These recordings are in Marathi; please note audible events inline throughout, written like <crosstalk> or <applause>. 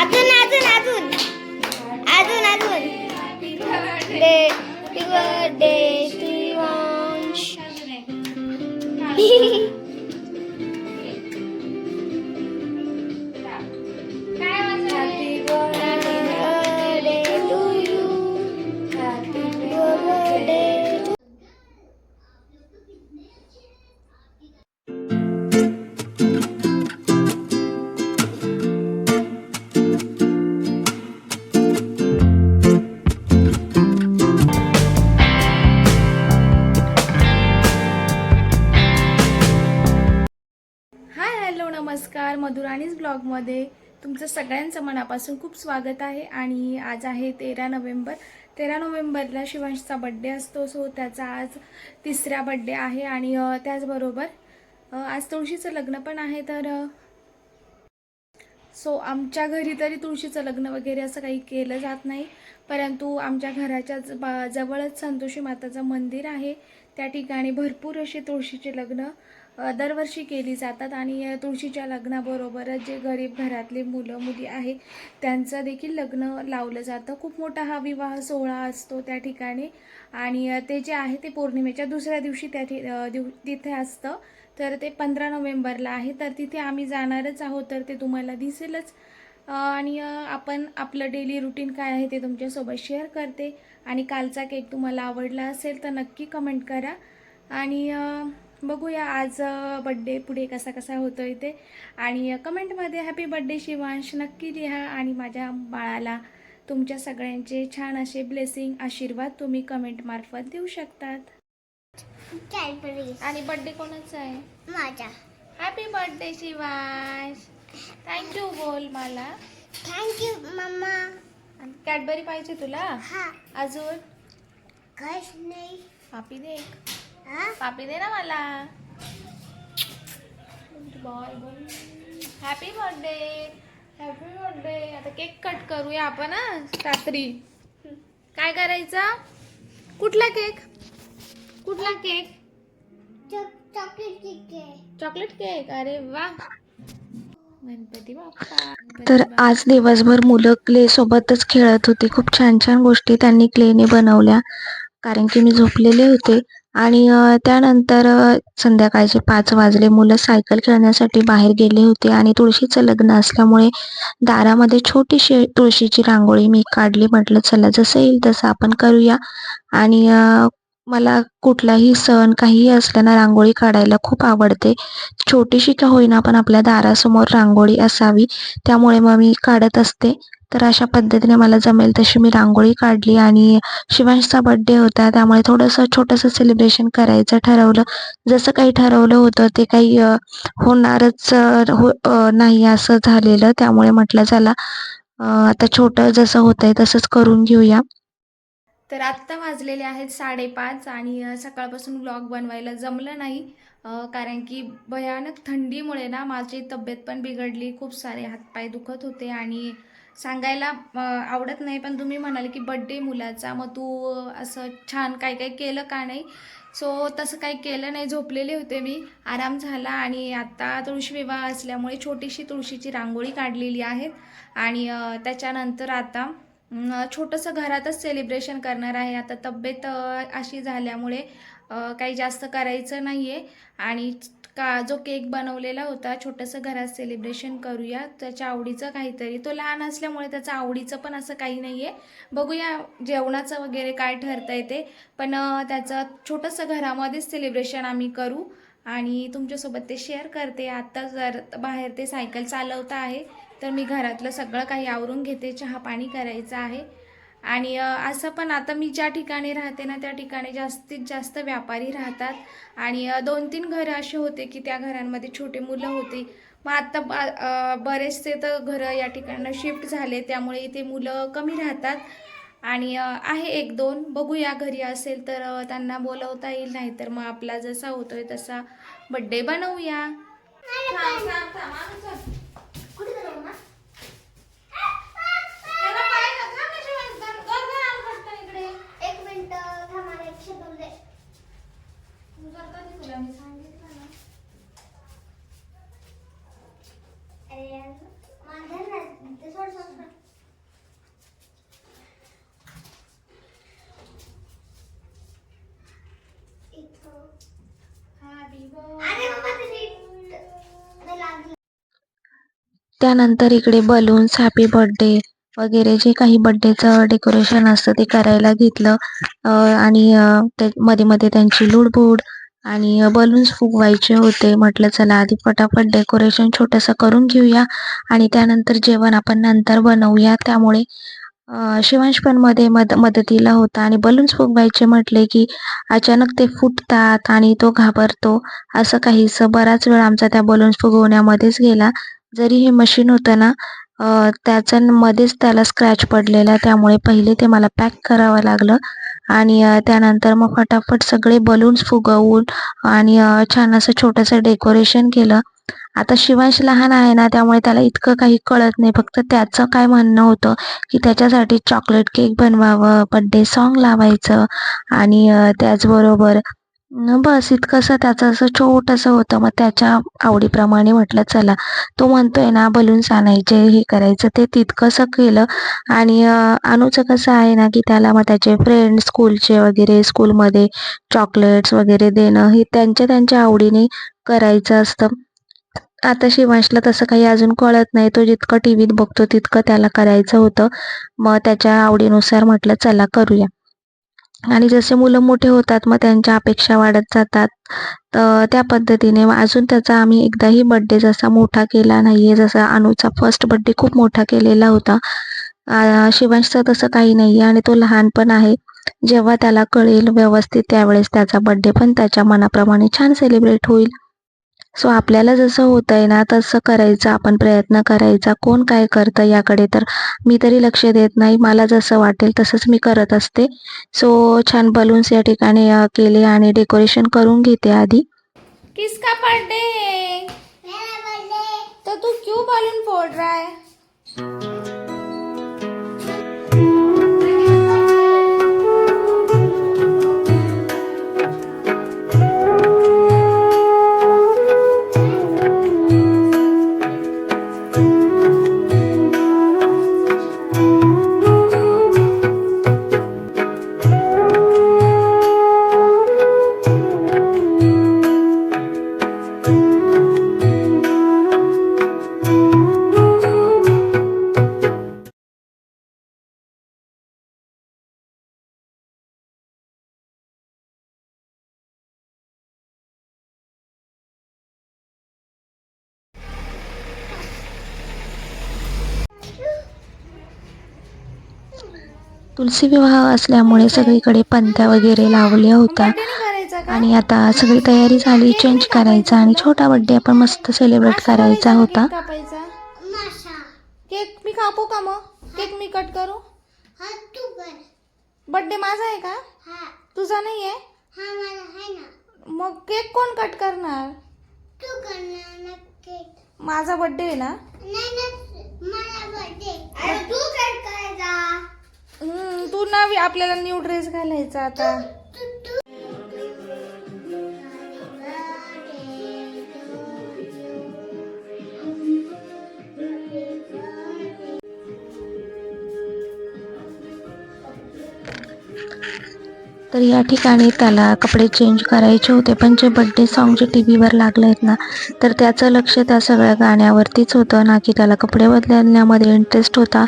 अजून ब्लॉगमध्ये तुमचं सगळ्यांचं मनापासून खूप स्वागत आहे आणि आज आहे तेरा नोव्हेंबर. तेरा नोव्हेंबरला शिवांशचा बड्डे असतो सो त्याचा आज तिसरा बड्डे आहे आणि त्याचबरोबर आज तुळशीचं लग्न पण आहे तर सो आमच्या घरी तरी तुळशीचं लग्न वगैरे असं काही केलं जात नाही. परंतु आमच्या घराच्या ज- बा- जवळच संतोषी माताचं मंदिर आहे. त्या ठिकाणी भरपूर असे तुळशीचे लग्न दरवर्षी केली जातात आणि तुळशीच्या लग्नाबरोबरच जे गरीब घरातले मुलं मुली आहेत त्यांचं देखील लग्न लावलं जातं. खूप मोठा हा विवाह सोहळा असतो त्या ठिकाणी. आणि ते जे आहे ते पौर्णिमेच्या दुसऱ्या दिवशी त्या ठि- दिव तिथे असतं. तर ते पंधरा नोव्हेंबरला आहे. तर तिथे आम्ही जाणारच आहोत तर ते तुम्हाला दिसेलच. आणि आपण आपलं डेली रुटीन काय आहे ते तुमच्यासोबत शेअर करते. आणि कालचा केक तुम्हाला आवडला असेल तर नक्की कमेंट करा. आणि बघूया आज बड्डे पुढे कसा कसा होतो इथे आणि कमेंटमध्ये हॅपी बड्डे शिवांश नक्की लिहा आणि माझ्या बाळाला तुमच्या सगळ्यांचे छान असे ब्लेसिंग आशीर्वाद तुम्ही कमेंटमार्फत देऊ शकतात. कॅडबरी आणि बड्डे कोणाचा आहे? माझा. Happy birthday Shivansh. थँक्यू बोल मला. थँक्यू मम्मा कॅडबरी पाहिजे तुला? हा. अजून? काहीच नाही. पापी दे हा पापी दे ना मला. हॅपी बर्थडे हॅपी बर्थडे आता केक कट करूया आपण रात्री. काय करायचं? कुठला केक कुठला cake chocolate cake chocolate cake अरे वा. तर आज दिवसभर मुलं क्ले सोबतच खेळत होती. खूप छान छान गोष्टी त्यांनी क्लेने बनवल्या. कारण की मी झोपलेले होते. आणि त्यानंतर संध्याकाळचे पाच वाजले मुलं सायकल खेळण्यासाठी बाहेर गेले होते आणि तुळशीचं लग्न असल्यामुळे दारामध्ये छोटीशी तुळशीची रांगोळी मी काढली. म्हटलं चला जसं येईल तसं आपण करूया. आणि मला कुठलाही सण काहीही असल्यानं रांगोळी काढायला खूप आवडते. छोटीशी का होईना पण आपल्या दारासमोर रांगोळी असावी. त्यामुळे मग मी काढत असते. तर अशा पद्धतीने मला जमेल तशी मी रांगोळी काढली आणि शिवांशचा बड्डे होता त्यामुळे थोडंसं छोटंसं सेलिब्रेशन करायचं ठरवलं. जसं काही ठरवलं होतं ते काही होणारच हो नाही असं झालेलं. त्यामुळे म्हटलं चला आता छोटं जसं होतंय तसंच करून घेऊया. तर आत्ता वाजलेले आहेत साडेपाच आणि सकाळपासून ब्लॉग बनवायला जमलं नाही कारण की भयानक थंडीमुळे ना माझी तब्येत पण बिघडली. खूप सारे हातपाय दुखत होते आणि सांगायला आवडत नाही पण तुम्ही म्हणाले की बड्डे मुलाचा मग तू असं छान काय काय केलं का नाही? सो तसं काही केलं नाही झोपलेले होते मी. आराम झाला आणि आत्ता तुळशी विवाह असल्यामुळे छोटीशी तुळशीची रांगोळी काढलेली आहे आणि त्याच्यानंतर आता छोटंसं घरातच सेलिब्रेशन करणार आहे. आता तब्येत अशी झाल्यामुळे काही जास्त करायचं नाही आहे आणि का जो केक बनवलेला होता छोटंसं घरात सेलिब्रेशन करूया त्याच्या आवडीचं काहीतरी. तो लहान असल्यामुळे त्याचं आवडीचं पण असं काही नाही आहे बघूया जेवणाचं वगैरे काय ठरतं आहे ते. पण त्याचं छोटंसं घरामध्येच सेलिब्रेशन आम्ही करू. आणि तुमच्यासोबत ते शेअर करते. आत्ता जर बाहेर ते सायकल चालवता आहे तर मी घरातलं सगळं काही आवरून घेते. चहा पाणी करायचं आहे. आणि असं पण आता मी ज्या ठिकाणी राहते ना त्या ठिकाणी जास्तीत जास्त व्यापारी राहतात. आणि दोन तीन घरं असे होते की त्या घरांमध्ये छोटे मुलं होती. मग आत्ता बरेचसे तर घरं या ठिकाणी शिफ्ट झाले त्यामुळे इथे मुलं कमी राहतात. आणि आहे एक दोन बघूया घरी असेल तर त्यांना बोलवता येईल नाही तर मग आपला जसा होतोय तसा बड्डे बनवूया थांब, थांब, थांब, आम्ही चल. कुठे गेलो मम्मा त्याला पाय ना, थांब ना शिवाय, घर- घर घर आण पटकन इकडे. एक मिनिट थांबा एक शब्द दे तू जर कधी तुला मी सांगितलं ना. अरे यार माझं ना ते सोड सोड त्यानंतर इकडे बलून्स हॅपी बर्थडे वगैरे जे काही बर्थडेचं डेकोरेशन असतं ते करायला घेतलं. आणि मध्ये मध्ये त्यांची लुडबुड आणि बलून्स फुगवायचे होते. म्हटलं चला आधी फटाफट डेकोरेशन छोटंसं करून घेऊया आणि त्यानंतर जेवण आपण नंतर बनवूया. त्यामुळे शिवांश पण मध्ये मद मदतीला होता आणि बलून्स फुगवायचे म्हटले की अचानक ते फुटतात आणि तो घाबरतो. असं काहीसं बराच वेळ आमचा त्या बलून्स फुगवण्यामध्येच गेला. जरी हे मशीन होतं ना अं, त्याच्या मध्येच त्याला स्क्रॅच पडलेला त्यामुळे पहिले ते मला पॅक करावं लागलं. आणि त्यानंतर मग फटाफट सगळे बलून्स फुगवून आणि छान असं छोटंसं डेकोरेशन केलं. आता शिवांश लहान आहे ना त्यामुळे त्याला इतकं काही कळत नाही. फक्त त्याचं काय म्हणणं होतं की त्याच्यासाठी चॉकलेट केक बनवावं बड्डे सॉन्ग लावायचं आणि त्याचबरोबर बस इतकंसं त्याचं असं छोटंसं होतं. मग त्याच्या आवडीप्रमाणे म्हटलं चला. तो म्हणतोय ना बलून्स आणायचे हे करायचं. ते तितकंसं केलं. आणि अं, अनुचं कसं आहे ना की त्याला मग त्याचे फ्रेंड स्कूलचे वगैरे स्कूलमध्ये चॉकलेट्स वगैरे देणं हे त्यांच्या त्यांच्या आवडीने करायचं असतं. आता शिवांशला तसं काही अजून कळत नाही. तो जितकं टी व्हीत बघतो तितकं त्याला करायचं होतं. मग त्याच्या आवडीनुसार म्हटलं चला करूया. आणि जसे मुलं मोठे होतात मग त्यांच्या अपेक्षा वाढत जातात. तर त्या पद्धतीने अजून त्याचा आम्ही एकदाही बड्डे जसा मोठा केला नाही आहे जसा अनुचा फर्स्ट बड्डे खूप मोठा केलेला होता. शिवांशचं तसं काही नाही आहे आणि तो लहान पण आहे. जेव्हा त्याला कळेल व्यवस्थित त्यावेळेस त्याचा बड्डे पण त्याच्या मनाप्रमाणे छान सेलिब्रेट होईल. सो आपल्याला जसं होत आहे ना तसं करायचं आपण प्रयत्न करायचा. कोण काय करतं याकडे तर मी तरी लक्ष देत नाही. मला जसं वाटेल तसंच मी करत असते. सो छान बलून्स या ठिकाणी केले आणि डेकोरेशन करून घेते आधी. किसका बर्थडे है मेरा बर्थडे तो तू क्यों बलून फोड़ रहा है? तुलसी विवाह असल्यामुळे सगळीकडे पंत्या वगैरे लावल्या होत्या. आणि आता सगळी तयारी झाली चेंज करायचा आणि छोटा बड्डे आपण मस्त सेलिब्रेट करायचा होता. केक मी कापू का मग? केक मी कट करू? हा तू कर. बर्थडे माझा आहे का? हा. तुझा नाही आहे? हा मला आहे ना. मग केक कोण कट करणार? तू करणार नक्की माझा बर्थडे आहे ना? तू कर करायचा. आपल्याला न्यू ड्रेस घालायचा आता. तर या ठिकाणी त्याला कपडे चेंज करायचे होते. पण जे बड्डे सॉन्ग जे टी व्हीवर लागले आहेत ना तर त्याचं लक्ष त्या सगळ्या गाण्यावरतीच होतं ना की त्याला कपडे बदलण्यामध्ये इंटरेस्ट होता.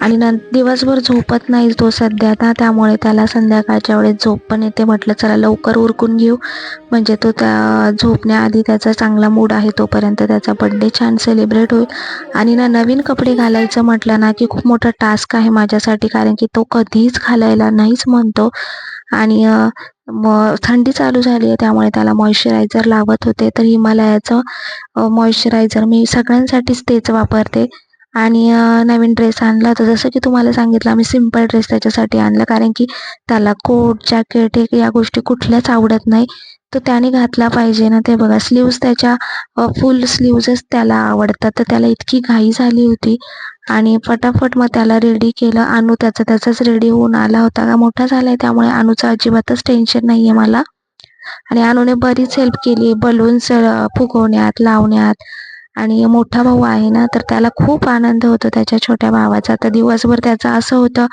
आणि न दिवसभर झोपत नाही तो सध्या. ना त्यामुळे त्याला संध्याकाळच्या वेळेस झोप पण येते. म्हटलं चला लवकर उरकून घेऊ. म्हणजे तो त्या झोपण्याआधी त्याचा चांगला मूड आहे तोपर्यंत त्याचा बड्डे छान सेलिब्रेट होईल. आणि ना नवीन कपडे घालायचं म्हटलं ना की खूप मोठा टास्क आहे माझ्यासाठी. कारण की तो कधीच घालायला नाहीच म्हणतो. आणि म थंडी चालू झाली आहे त्यामुळे त्याला मॉइश्चरायझर लावत होते. तर हिमालयाचं मॉइश्चरायझर मी सगळ्यांसाठीच तेच वापरते. आणि नवीन ड्रेस आणला होता जसं की तुम्हाला सांगितलं आम्ही सिंपल ड्रेस त्याच्यासाठी आणला. कारण की त्याला कोट जॅकेट हे या गोष्टी कुठल्याच आवडत नाही. तर त्याने घातला पाहिजे ना ते बघा. स्लीव्ज त्याच्या फुल स्लीव्जच त्याला आवडतात. तर त्याला इतकी घाई झाली होती. आणि फटाफट मग त्याला रेडी केलं. अनु त्याचा त्याचाच रेडी होऊन आला होता का? मोठा झालाय त्यामुळे अनुचं अजिबातच टेन्शन नाही आहे मला. आणि अनुने बरीच हेल्प केली. बलून्स फुगवण्यात लावण्यात. आणि मोठा भाऊ आहे ना तर त्याला खूप आनंद होतो त्याच्या छोट्या भावाचा. तर दिवसभर त्याचं असं होतं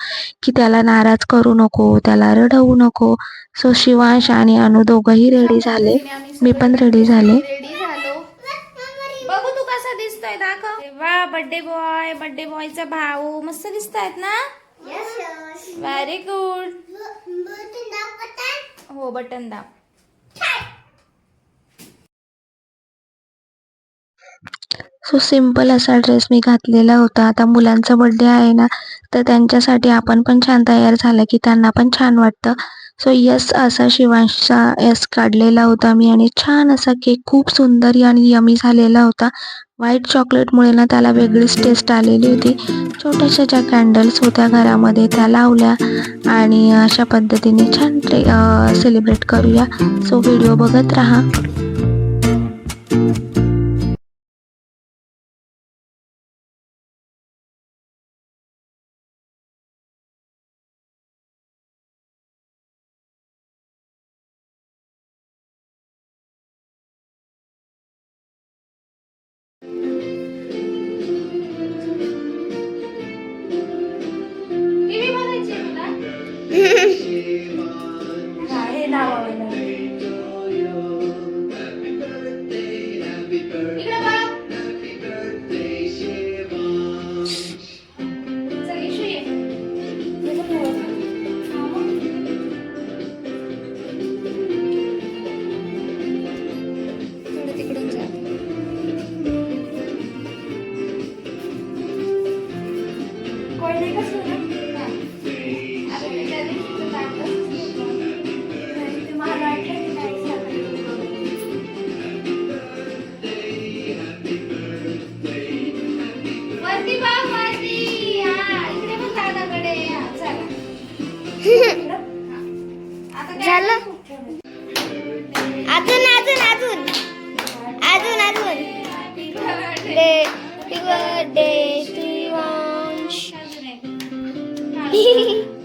की त्याला नाराज करू नको त्याला रडवू नको. सो शिवांश आणि अनु दोघंही रेडी झाले. मी पण रेडी झाले. बघू तू कसा दिसतोय दाखव. वा बर्थडे बॉय बर्थडे बॉयचा भाऊ. मस्त दिसतायत ना. Very good? हो बटन दाब. सो सिंपल असा ड्रेस मी घातलेला होता. आता मुलांचा बड्डे आहे ना तर त्यांच्यासाठी आपण पण छान तयार झालं की त्यांना पण छान वाटतं. सो यस असा शिवांशचा यस काढलेला होता मी आणि छान असा केक खूप सुंदर आणि यमी झालेला होता. व्हाईट चॉकलेटमुळे ना त्याला वेगळीच टेस्ट आलेली होती. छोट्याशा ज्या कॅन्डल्स होत्या घरामध्ये त्या लावल्या आणि अशा पद्धतीने छान सेलिब्रेट करूया. सो व्हिडिओ बघत राहा. कोयने कसं Bye. <laughs>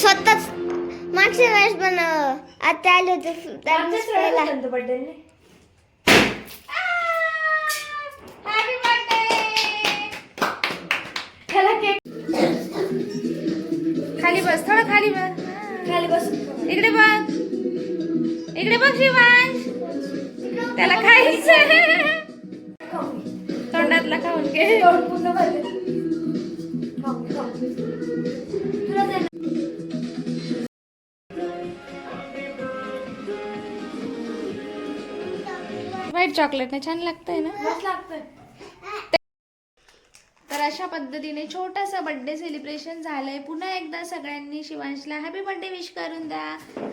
स्वतःच मागच्या वेळेस पण आता आले होते त्यावेळेस पहिला. खाली बस थोडं खाली बस. खाली बस. इकडे बघ. इकडे बघ शिवांश त्याला खायचं तोंडातला खाऊन घे. व्हाईट चॉकलेट छान लागतंय ना? तर अशा पद्धतीने छोटासा बर्थडे सेलिब्रेशन झालंय. पुन्हा एकदा सगळ्यांनी शिवांशला हॅपी बर्थडे विश करून द्या.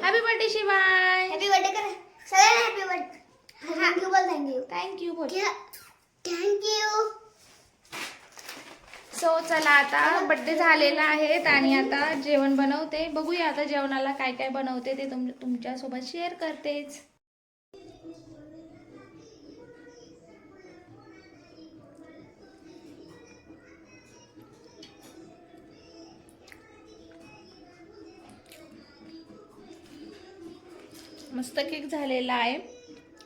Happy birthday Shivansh! Happy birthday करा. सगळ्यांना हॅपी बर्थडे थँक्यू बोल थँक्यू थँक्यू बोल. थँक्यू सो चला आता बर्थडे झालेला आहे आणि आता जेवण बनवते. बघूया आता जेवणाला काय काय बनवते ते तुम तुमच्यासोबत शेअर करतेच. मस्त केक झालेला आहे.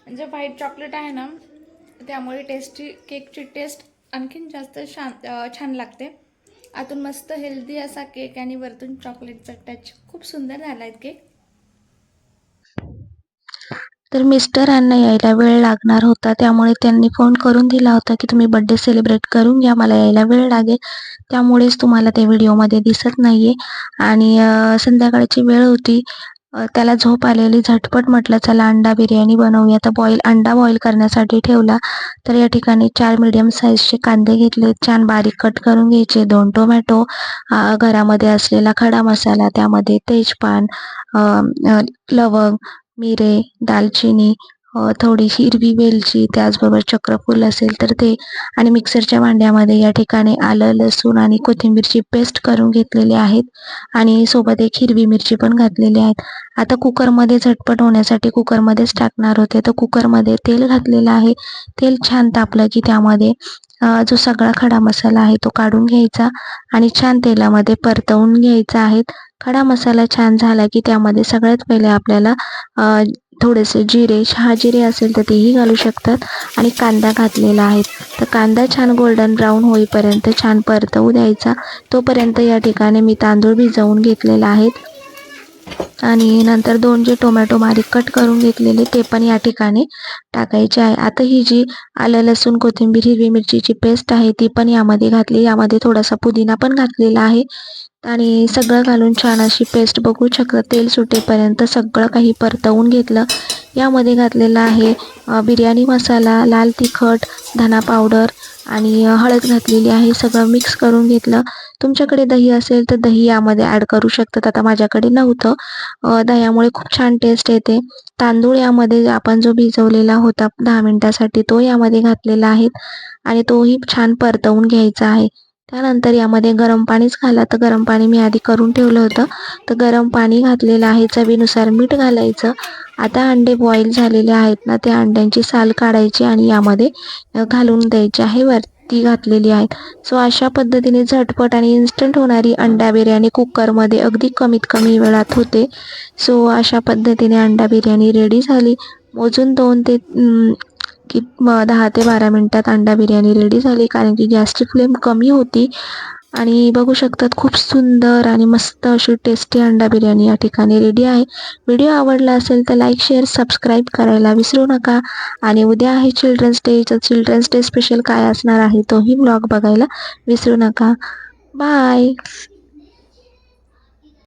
म्हणजे व्हाईट चॉकलेट आहे ना त्यामुळे टेस्टी केकची टेस्ट आणखीन जास्त छान छान लागते. आतून मस्त हेल्दी असा केक आणि वरतून चॉकलेटचा टच खूप सुंदर झाला आहे केक तर मिस्टरांना यायला वेळ लागणार होता त्यामुळे त्यांनी फोन करून दिला होता की तुम्ही बड्डे सेलिब्रेट करून घ्या मला यायला वेळ लागेल. त्यामुळेच तुम्हाला ते व्हिडिओमध्ये दिसत नाहीये. आणि संध्याकाळची वेळ होती. त्याला झोप आलेली. झटपट म्हटलं चला अंडा बिर्याणी बनवूया. तर बॉईल अंडा बॉईल करण्यासाठी ठेवला. तर या ठिकाणी चार मीडियम साईजचे कांदे घेतले. छान बारीक कट करून घ्यायचे. दोन टोमॅटो घरामध्ये असलेला खडा मसाला त्यामध्ये तेजपान लवंग मिरे दालचिनी थोडीशी हिरवी वेलची त्याचबरोबर चक्रफूल असेल तर ते. आणि मिक्सरच्या भांड्यामध्ये या ठिकाणी आलं लसूण आणि कोथिंबीरची पेस्ट करून घेतलेली आहेत. आणि सोबत एक हिरवी मिरची पण घातलेली आहे आता कुकरमध्ये झटपट होण्यासाठी कुकरमध्येच टाकणार होते. तर कुकरमध्ये तेल घातलेलं आहे. तेल छान तापलं की त्यामध्ये जो सगळा खडा मसाला आहे तो काढून घ्यायचा आणि छान तेलामध्ये परतवून घ्यायचा आहे. खडा मसाला छान झाला की त्यामध्ये सगळ्यात पहिले आपल्याला थोडेसे जिरे शहाजिरे असेल तर तेही घालू शकतात. आणि कांदा घातलेला आहे. तर कांदा छान गोल्डन ब्राऊन होईपर्यंत छान परतवू द्यायचा. तोपर्यंत या ठिकाणी मी तांदूळ भिजवून घेतलेला आहेत आणि नंतर दोन जे टोमॅटो बारीक कट करून घेतलेले ते पण या ठिकाणी टाकायचे आहे. आता ही जी आलं लसूण कोथिंबीर हिरवी मिरचीची पेस्ट आहे ती पण यामध्ये घातली. यामध्ये थोडासा पुदिना पण घातलेला आहे. आणि सगळं घालून छान अशी पेस्ट बघू शकता. तेल सुटेपर्यंत सगळं काही परतवून घेतलं. यामध्ये घातलेला आहे बिर्याणी मसाला लाल तिखट धना पावडर आणि हळद घातलेली आहे. सगळं मिक्स करून घेतलं. तुमच्याकडे दही असेल तर दही यामध्ये ॲड करू शकतात. आता माझ्याकडे नव्हतं. दह्यामुळे खूप छान टेस्ट येते. तांदूळ यामध्ये आपण जो भिजवलेला होता दहा मिनटासाठी तो यामध्ये घातलेला आहे. आणि तोही छान परतवून घ्यायचा आहे. त्यानंतर यामध्ये गरम पाणीच घाला. तर गरम पाणी मी आधी करून ठेवलं होतं. तर गरम पाणी घातलेलं आहे. चवीनुसार मीठ घालायचं. आता अंडे बॉईल झालेले आहेत ना त्या अंड्यांची साल काढायची आणि यामध्ये घालून द्यायची आहे. वरती घातलेली आहेत. सो अशा पद्धतीने झटपट आणि इन्स्टंट होणारी अंडा बिर्याणी कुकरमध्ये अगदी कमीत कमी वेळात होते. सो अशा पद्धतीने अंडा बिर्याणी रेडी झाली. मोजून दोन ते की म- दहा ते बारा मिनटात अंडा बिर्याणी रेडी झाली. कारण की गॅसची फ्लेम कमी होती. आणि बघू शकतात खूप सुंदर आणि मस्त अशी टेस्टी अंडा बिर्याणी या ठिकाणी रेडी आहे. व्हिडिओ आवडला असेल तर लाईक शेअर सबस्क्राईब करायला विसरू नका. आणि उद्या आहे चिल्ड्रन्स डे तर चिल्ड्रन्स डे स्पेशल काय असणार आहे तोही ब्लॉग बघायला विसरू नका. बाय